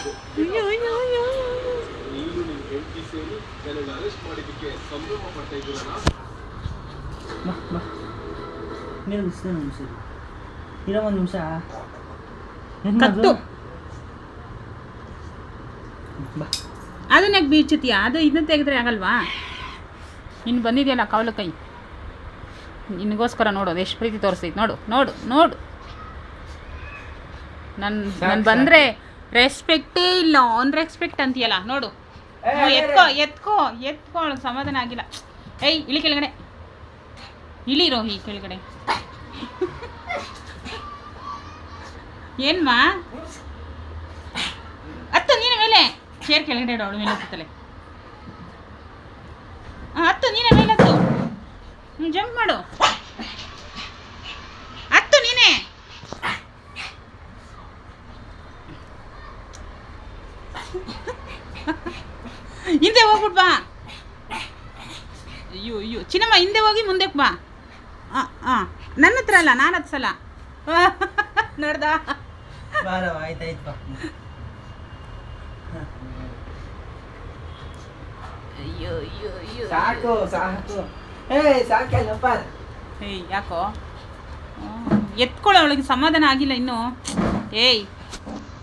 ಅಯ್ಯೋ ಅಯ್ಯೋ ಅಯ್ಯೋ ನೀನು ನಿನ್ ಹೆಂಡತಿ ಸೇರಿ ನನಗೆ ಅರೆಸ್ಟ್ ಮಾಡಿದ್ದಕ್ಕೆ ಸಂಭ್ರಮ ಪಡ್ತಾ ಇದ್ದೀರಲ್ಲ ಬಾ. ಬಾ ನೀರು ನಿಮಿಷ ನಿಮಿಷ ಇರೋ ಒಂದು ನಿಮಿಷ ಕತ್ತು ಬಾ ಅದನ್ನ ಅದು ಇದನ್ನ ತೆಗೆದ್ರೆ ಆಗಲ್ವಾ? ಇನ್ನು ಬಂದಿದೆಯಲ್ಲ ಕವಲು ಕೈ. ನಿನಗೋಸ್ಕರ ನೋಡೋದು ಎಷ್ಟು ಪ್ರೀತಿ ತೋರಿಸ್ತೈತೆ. ನೋಡು ನೋಡು ನೋಡು. ನನ್ನ ನಾನು ಬಂದರೆ ರೆಸ್ಪೆಕ್ಟೇ ಇಲ್ಲ ಆನ್ ರೆಸ್ಪೆಕ್ಟ್ ಅಂತೀಯಲ್ಲ ನೋಡು. ಎತ್ಕೋ ಎತ್ಕೋ ಎತ್ಕೋ ಅವಳು ಸಮಾಧಾನ ಆಗಿಲ್ಲ. ಏಯ್ ಇಳಿ ಕೆಳಗಡೆ. ಇಳಿ ರೋಹಿ ಕೆಳಗಡೆ. ಏನ್ಮಾ? ಹತ್ತು ನೀನ ಮೇಲೆ. ಚೇರ್ ಕೆಳಗಡೆ ಇಡು ಅವಳು ಮೇಲೆ ಹತ್ತಲೆ ಹತ್ತು ನೀನ ಮೇಲೆ ಹತ್ತು. ಹ್ಞೂ ಜಂಪ್ ಮಾಡು ಹತ್ತು ನೀನೇ ಹಿಂದೆ ಹೋಗ್ಬಿಟ್ ಬಾ. ಅಯ್ಯೋ ಅಯ್ಯೋ. ಚಿನ್ನಮ್ಮ ಹಿಂದೆ ಹೋಗಿ ಮುಂದೆ ಬಾ. ಹಾಂ ಹಾಂ ನನ್ನ ಹತ್ರ ಅಲ್ಲ ನಾನು ಹತ್ಸಲ್ಲ ಸಲ ನೋಡ್ದ? ಅಯ್ಯೋ ಅಯ್ಯೋ ಅಯ್ಯೋ. ಸಾಕು ಸಾಕು. ಏ ಸಾಕಲ್ಲಪ್ಪ ಏಯ್ ಯಾಕೋ? ಎತ್ಕೊಳ್ಳೋ ಅವಳಿಗೆ ಸಮಾಧಾನ ಆಗಿಲ್ಲ ಇನ್ನು. ಏಯ್.